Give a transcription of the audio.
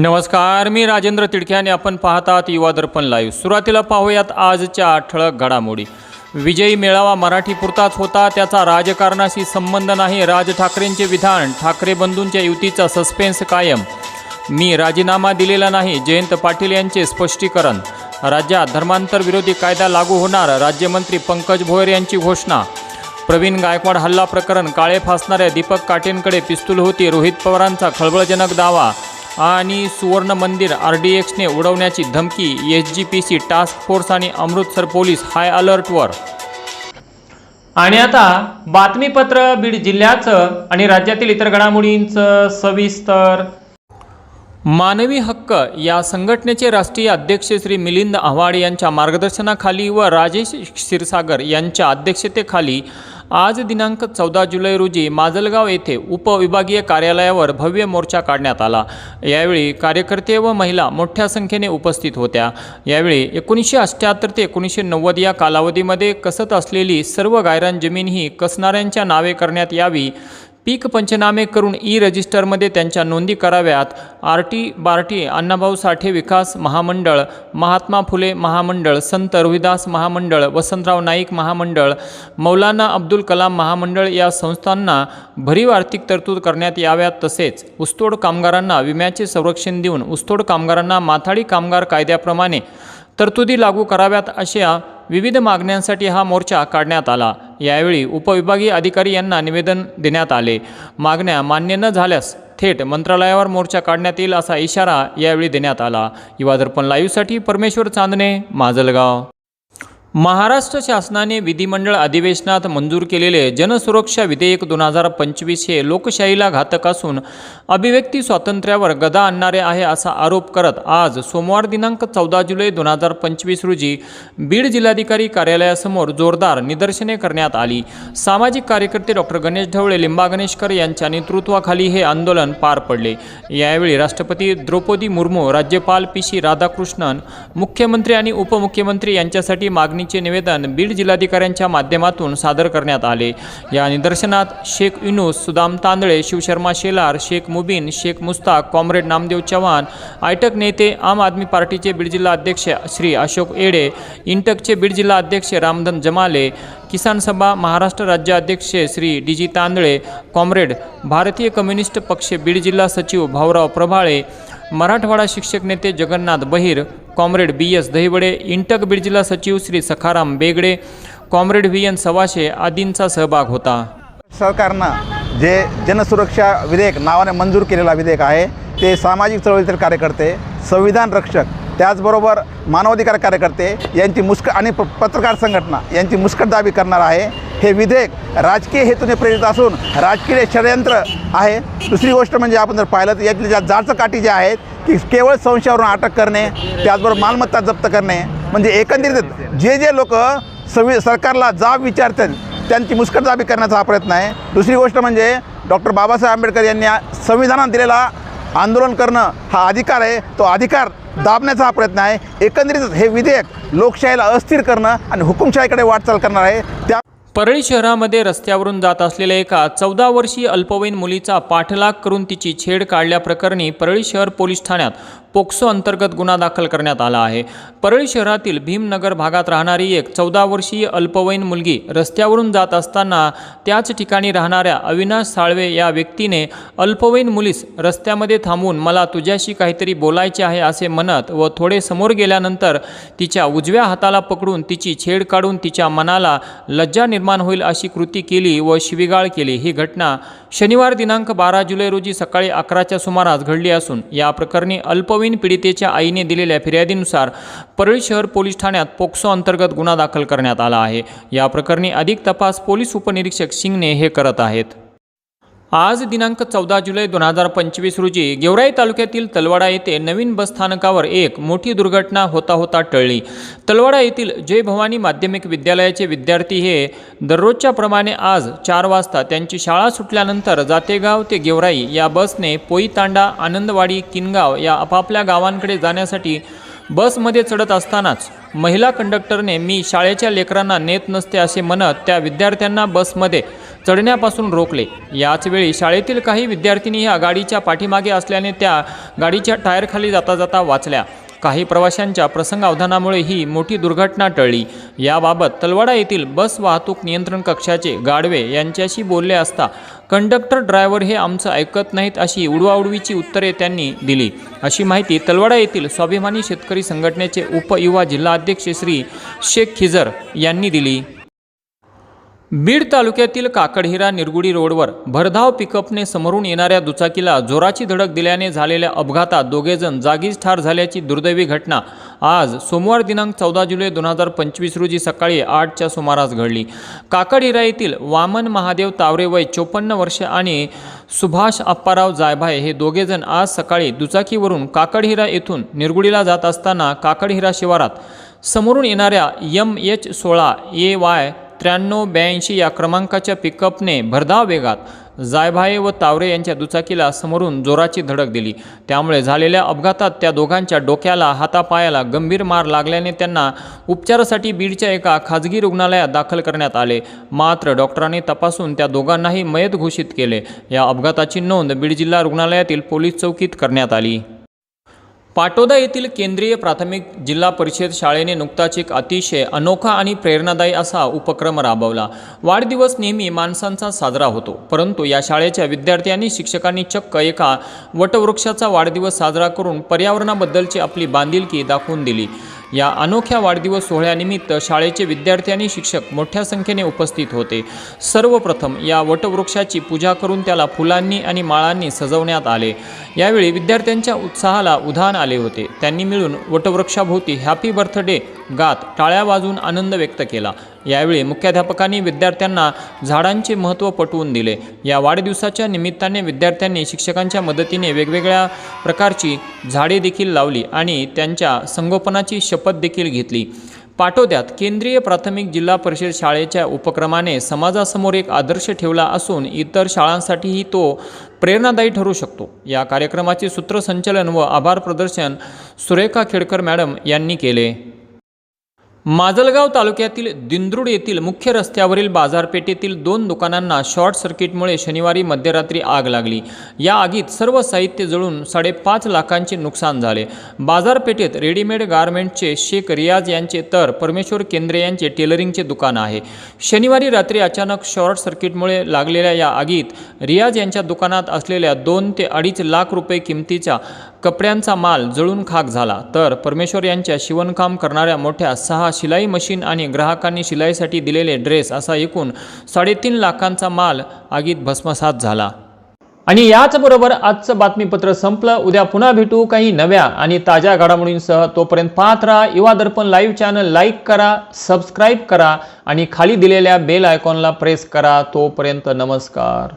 नमस्कार मी राजेंद्र तिडके आणि आपण पाहतात युवा दर्पण लाईव्ह सुरुवातीला पाहूयात आजच्या ठळक घडामोडी. विजयी मेळावा मराठी पुरताच होता त्याचा राजकारणाशी संबंध नाही राज ठाकरेंचे विधान ठाकरे बंधूंच्या युतीचा सस्पेन्स कायम. मी राजीनामा दिलेला नाही जयंत पाटील यांचे स्पष्टीकरण. राज्यात धर्मांतर विरोधी कायदा लागू होणार राज्यमंत्री पंकज भोयर यांची घोषणा. प्रवीण गायकवाड हल्ला प्रकरण काळे फासणाऱ्या दीपक काटेंकडे पिस्तूल होती रोहित पवारांचा खळबळजनक दावा. आणि सुवर्ण मंदिर आर डी एक्सने उडवण्याची धमकी S G P C task force आणि अमृतसर पोलीस हाय अलर्टवर आणि आता बातमीपत्र बीड जिल्ह्याचं आणि राज्यातील इतर घडामोडींचं सविस्तर. मानवी हक्क या संघटनेचे राष्ट्रीय अध्यक्ष श्री मिलिंद आव्हाड यांच्या मार्गदर्शनाखाली व राजेश क्षीरसागर यांच्या अध्यक्षतेखाली आज दिनांक चौदा जुलै रोजी माजलगाव येथे उपविभागीय कार्यालयावर भव्य मोर्चा काढण्यात आला. यावेळी कार्यकर्ते व महिला मोठ्या संख्येने उपस्थित होत्या. यावेळी एकोणीसशे अठ्ठ्याहत्तर ते एकोणीसशे नव्वद या कालावधीमध्ये कसत असलेली सर्व गायरान जमीन ही कसणाऱ्यांच्या नावे करण्यात यावी पीक पंचनामे करून ई रजिस्टरमध्ये त्यांच्या नोंदी कराव्यात. आर टी बार्टी अण्णाभाऊ साठे विकास महामंडळ महात्मा फुले महामंडळ संत रविदास महामंडळ वसंतराव नाईक महामंडळ मौलाना अब्दुल कलाम महामंडळ या संस्थांना भरीव आर्थिक तरतूद करण्यात याव्यात तसेच ऊसतोड कामगारांना विम्याचे संरक्षण देऊन ऊसतोड कामगारांना माथाडी कामगार कायद्याप्रमाणे तरतुदी लागू कराव्यात अशा विविध मागण्यांसाठी हा मोर्चा काढण्यात आला. यावेळी उपविभागीय अधिकारी यांना निवेदन देण्यात आले. मागण्या मान्य न झाल्यास थेट मंत्रालयावर मोर्चा काढण्यात येईल असा इशारा यावेळी देण्यात आला. युवा दर्पण लाईव्हसाठी परमेश्वर चांदणे माजलगाव. महाराष्ट्र शासनाने विधिमंडळ अधिवेशनात मंजूर केलेले जनसुरक्षा विधेयक दोन हजार पंचवीस हे लोकशाहीला घातक असून अभिव्यक्ती स्वातंत्र्यावर गदा आणणारे आहे असा आरोप करत आज सोमवार दिनांक चौदा जुलै दोन हजार पंचवीस रोजी बीड जिल्हाधिकारी कार्यालयासमोर जोरदार निदर्शने करण्यात आली. सामाजिक कार्यकर्ते डॉक्टर गणेश ढवळे लिंबा गणेशकर यांच्या नेतृत्वाखाली हे आंदोलन पार पडले. यावेळी राष्ट्रपती द्रौपदी मुर्मू राज्यपाल पी सी राधाकृष्णन मुख्यमंत्री आणि उपमुख्यमंत्री यांच्यासाठी मागणी मागणीचे निवेदन बीड जिल्हाधिकाऱ्यांच्या माध्यमातून सादर करण्यात आले. या निदर्शनात शेख युनूस सुदाम तांदळे शिवशर्मा शेलार शेख मुबीन शेख मुस्ताक कॉम्रेड नामदेव चव्हाण आयटक नेते आम आदमी पार्टीचे बीड जिल्हा अध्यक्ष श्री अशोक येडे इंटकचे बीड जिल्हा अध्यक्ष रामधन जमाले किसान सभा महाराष्ट्र राज्य अध्यक्ष Shri D G Tandale comrade Bharatiya communist पक्ष बीड जिल्हा सचिव भाऊराव प्रभाळे मराठवाडा शिक्षक नेते Jagannath Bahir comrade B S Dahiwade INTUC Beed जिल्हा सचिव Shri Sakharam Begade comrade V N Savashe आदींचा सहभाग होता सरकारनं जे जनसुरक्षा विधेयक नावाने मंजूर केलेला विधेयक आहे ते सामाजिक चळवळीतील कार्यकर्ते संविधान रक्षक त्याचबरोबर मानवाधिकार कार्यकर्ते यांची मुस्क आणि प पत्रकार संघटना यांची मुस्कटदाबी करणार आहे. हे विधेयक राजकीय हेतूने प्रेरित असून राजकीय षडयंत्र आहे. दुसरी गोष्ट म्हणजे आपण जर पाहिलं तर यातले ज्या जाचकाठी ज्या आहेत की केवळ संशयावरून अटक करणे त्याचबरोबर मालमत्ता जप्त करणे म्हणजे एकंदरीत जे जे लोक संवि सरकारला जाब विचारतात त्यांची मुस्कटदाबी करण्याचा हा प्रयत्न आहे. दुसरी गोष्ट म्हणजे डॉक्टर बाबासाहेब आंबेडकर यांनी संविधानात दिलेला आंदोलन करणं हा अधिकार आहे. तो अधिकार दाबण्याचा हा प्रयत्न आहे. एकंदरीत हे विधेयक लोकशाहीला अस्थिर करणं आणि हुकुमशाहीकडे वाटचाल करणार आहे. त्या परळी शहरामध्ये रस्त्यावरून जात असलेल्या एका चौदा वर्षीय अल्पवयीन मुलीचा पाठलाग करून तिची छेड काढल्याप्रकरणी परळी शहर पोलीस ठाण्यात पोक्सो अंतर्गत गुन्हा दाखल करण्यात आला आहे. परळी शहरातील भीमनगर भागात राहणारी एक चौदा वर्षीय अल्पवयीन मुलगी रस्त्यावरून जात असताना त्याच ठिकाणी राहणाऱ्या अविनाश साळवे या व्यक्तीने अल्पवयीन मुलीस रस्त्यामध्ये थांबून मला तुझ्याशी काहीतरी बोलायचे आहे असे म्हणत व थोडे समोर गेल्यानंतर तिच्या उजव्या हाताला पकडून तिची छेड काढून तिच्या मनाला लज्जा निर्माण होईल अशी कृती केली व शिवीगाळ केली. ही घटना शनिवार दिनांक बारा जुलै रोजी सकाळी अकराच्या सुमारास घडली असून या प्रकरणी अल्प अल्पवयीन पीडितेच्या आईने दिलेल्या फिर्यादीनुसार परळी शहर पोलीस ठाण्यात पोक्सो अंतर्गत गुन्हा दाखल करण्यात आला आहे. या प्रकरणी अधिक तपास पोलीस उपनिरीक्षक सिंगने हे करत आहेत. आज दिनांक चौदा जुलै दोन हजार पंचवीस रोजी गेवराई तालुक्यातील तलवाडा येथे नवीन बसस्थानकावर एक मोठी दुर्घटना होता होता टळली. तलवाडा येथील जय भवानी माध्यमिक विद्यालयाचे विद्यार्थी हे दररोजच्या प्रमाणे आज चार वाजता त्यांची शाळा सुटल्यानंतर जातेगाव ते गेवराई या बसने पोईतांडा आनंदवाडी किनगाव या आपापल्या गावांकडे जाण्यासाठी बसमध्ये चढत असतानाच महिला कंडक्टरने मी शाळेच्या लेकरांना नेत नसते असे म्हणत त्या विद्यार्थ्यांना बसमध्ये चढण्यापासून रोखले. याचवेळी शाळेतील काही विद्यार्थिनी ह्या गाडीच्या पाठीमागे असल्याने त्या गाडीच्या टायरखाली जाता जाता वाचल्या. काही प्रवाशांच्या प्रसंगावधानामुळे ही मोठी दुर्घटना टळली. याबाबत तलवाडा येथील बस वाहतूक नियंत्रण कक्षाचे गाडवे यांच्याशी बोलले असता कंडक्टर ड्रायव्हर हे आमचं ऐकत नाहीत अशी उडवाउडवीची उत्तरे त्यांनी दिली. अशी माहिती तलवाडा येथील स्वाभिमानी शेतकरी संघटनेचे उपयुवा जिल्हाध्यक्ष श्री शेख खिजर यांनी दिली. बीड तालुक्यातील काकडहिरा निरगुडी रोडवर भरधाव पिकअपने समोरून येणाऱ्या दुचाकीला जोराची धडक दिल्याने झालेल्या अपघातात दोघेजण जागीच ठार झाल्याची दुर्दैवी घटना. आज सोमवार दिनांक चौदा जुलै दोन हजार पंचवीस रोजी सकाळी आठच्या सुमारास घडली. काकडहिरा येथील वामन महादेव तावरे वय चोपन्न वर्ष आणि सुभाष अप्पाराव जायभाय हे दोघेजण आज सकाळी दुचाकीवरून काकडहिरा येथून निरगुडीला जात असताना काकडहिरा शिवारात समोरून येणाऱ्या यम एच सोळा ए वाय त्र्याण्णव ब्याऐंशी या क्रमांकाच्या पिकअपने भरधाव वेगात जायभाये व तावरे यांच्या दुचाकीला समोरून जोराची धडक दिली. त्यामुळे झालेल्या अपघातात त्या दोघांच्या डोक्याला हातापायाला गंभीर मार लागल्याने त्यांना उपचारासाठी बीडच्या एका खाजगी रुग्णालयात दाखल करण्यात आले. मात्र डॉक्टरांनी तपासून त्या दोघांनाही मयत घोषित केले. या अपघाताची नोंद बीड जिल्हा रुग्णालयातील पोलीस चौकीत करण्यात आली. पाटोदा येथील केंद्रीय प्राथमिक जिल्हा परिषद शाळेने नुकताच एक अतिशय अनोखा आणि प्रेरणादायी असा उपक्रम राबवला. वाढदिवस नेहमी माणसांचा साजरा होतो परंतु या शाळेच्या विद्यार्थ्यांनी शिक्षकांनी चक्क एका वटवृक्षाचा वाढदिवस साजरा करून पर्यावरणाबद्दलची आपली बांधिलकी दाखवून दिली. या अनोख्या वाढदिवस सोहळ्यानिमित्त शाळेचे विद्यार्थी आणि शिक्षक मोठ्या संख्येने उपस्थित होते. सर्वप्रथम या वटवृक्षाची पूजा करून त्याला फुलांनी आणि माळांनी सजवण्यात आले. यावेळी विद्यार्थ्यांच्या उत्साहाला उधाण आले होते. त्यांनी मिळून वटवृक्षाभोवती हॅपी बर्थडे गात टाळ्या वाजून आनंद व्यक्त केला. यावेळी मुख्याध्यापकांनी विद्यार्थ्यांना झाडांचे महत्त्व पटवून दिले. या वाढदिवसाच्या निमित्ताने विद्यार्थ्यांनी शिक्षकांच्या मदतीने वेगवेगळ्या प्रकारची झाडे देखील लावली आणि त्यांच्या संगोपनाची शपथ देखील घेतली. पाटोद्यात केंद्रीय प्राथमिक जिल्हा परिषद शाळेच्या उपक्रमाने समाजासमोर एक आदर्श ठेवला असून इतर शाळांसाठीही तो प्रेरणादायी ठरू शकतो. या कार्यक्रमाचे सूत्रसंचलन व आभार प्रदर्शन सुरेखा खेडकर मॅडम यांनी केले. माजलगाव तालुक्यातील दिंद्रुड येथील मुख्य रस्त्यावरील बाजारपेठेतील दोन दुकानांना शॉर्ट सर्किटमुळे शनिवारी मध्यरात्री आग लागली. या आगीत सर्व साहित्य जळून साडेपाच लाखांचे नुकसान झाले. बाजारपेठेत रेडीमेड गारमेंटचे शेख रियाज यांचे तर परमेश्वर केंद्रे यांचे टेलरिंगचे दुकान आहे. शनिवारी रात्री अचानक शॉर्ट सर्किटमुळे लागलेल्या या आगीत रियाज यांच्या दुकानात असलेल्या दोन ते अडीच लाख रुपये किमतीच्या कपड्यांचा माल जळून खाक झाला. तर परमेश्वर यांच्या शिवणकाम करणाऱ्या मोठ्या सहा शिलाई मशीन आणि ग्राहकांनी शिलाईसाठी दिलेले ड्रेस असा एकूण साडेतीन लाखांचा माल आगीत भस्मसात झाला. आणि याचबरोबर आजचं बातमीपत्र संपलं. उद्या पुन्हा भेटू काही नव्या आणि ताज्या घडामोडींसह. तोपर्यंत पाहत राहा Yuva Darpan live channel. Like करा सबस्क्राईब करा आणि खाली दिलेल्या बेल आयकॉनला प्रेस करा. तोपर्यंत नमस्कार.